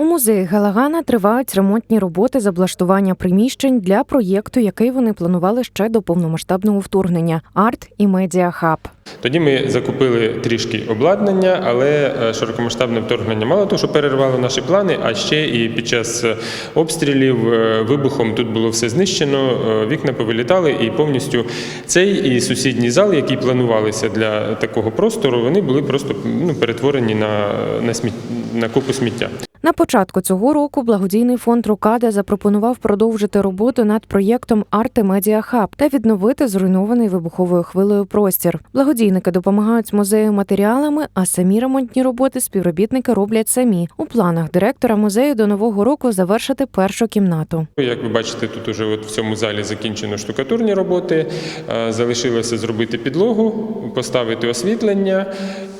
У музеї Галагана тривають ремонтні роботи з облаштування приміщень для проєкту, який вони планували ще до повномасштабного вторгнення арт і медіа хаб. Тоді ми закупили трішки обладнання, але е, широкомасштабне вторгнення мало того, що перервало наші плани, а ще і під час е, обстрілів е, вибухом тут було все знищено, вікна повилітали, і повністю цей і сусідній зал, які планувалися для такого простору, вони були просто ну, перетворені на, на, сміт... на купу сміття. На початку цього року благодійний фонд Рукада запропонував продовжити роботу над проєктом Арт і Медіа Хаб та відновити зруйнований вибуховою хвилею простір. Благодійники допомагають музею матеріалами, а самі ремонтні роботи співробітники роблять самі. У планах директора музею до нового року завершити першу кімнату. Як ви бачите, тут уже от в цьому залі закінчено штукатурні роботи. Е, Залишилося зробити підлогу, поставити освітлення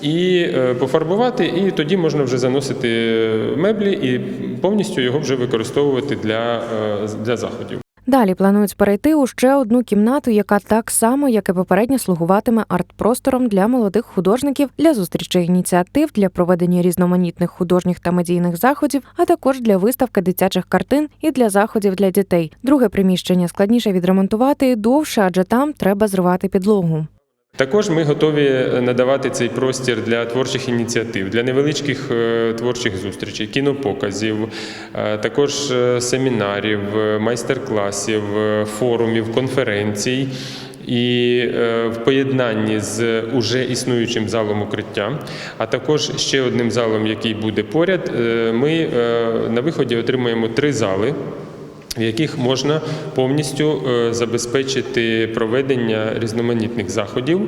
і е, пофарбувати, і тоді можна вже заносити меблі і повністю його вже використовувати для, е, для заходів. Далі планують перейти у ще одну кімнату, яка так само, як і попередньо, слугуватиме арт-простором для молодих художників для зустрічей ініціатив, для проведення різноманітних художніх та медійних заходів, а також для виставки дитячих картин і для заходів для дітей. Друге приміщення складніше відремонтувати і довше, адже там треба зривати підлогу. Також ми готові надавати цей простір для творчих ініціатив, для невеличких е, творчих зустрічей, кінопоказів, е, також е, семінарів, е, майстер-класів, е, форумів, конференцій. І е, в поєднанні з уже існуючим залом укриття, а також ще одним залом, який буде поряд, е, ми е, на виході отримуємо три зали в яких можна повністю е, забезпечити проведення різноманітних заходів.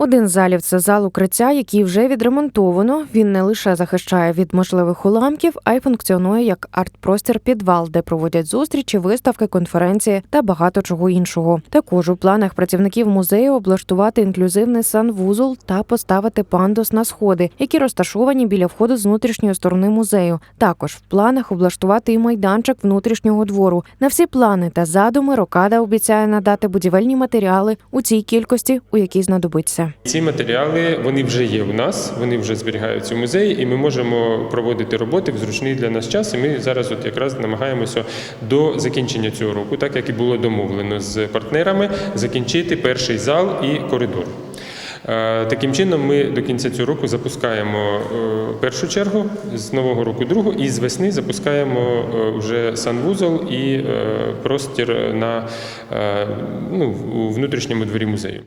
Один залів це зал укриття, який вже відремонтовано. Він не лише захищає від можливих уламків, а й функціонує як арт-простір підвал, де проводять зустрічі, виставки, конференції та багато чого іншого. Також у планах працівників музею облаштувати інклюзивний санвузол та поставити пандус на сходи, які розташовані біля входу з внутрішньої сторони музею. Також в планах облаштувати і майданчик внутрішнього двору. На всі плани та задуми Рокада обіцяє надати будівельні матеріали у цій кількості, у якій знадобиться. Ці матеріали вони вже є у нас, вони вже зберігаються в музеї, і ми можемо проводити роботи в зручний для нас час. І ми зараз, от якраз, намагаємося до закінчення цього року, так як і було домовлено з партнерами, закінчити перший зал і коридор. Е, Таким чином, ми до кінця цього року запускаємо е, першу чергу, з нового року другу, і з весни запускаємо е, вже санвузол і простір на ну, у внутрішньому дворі музею.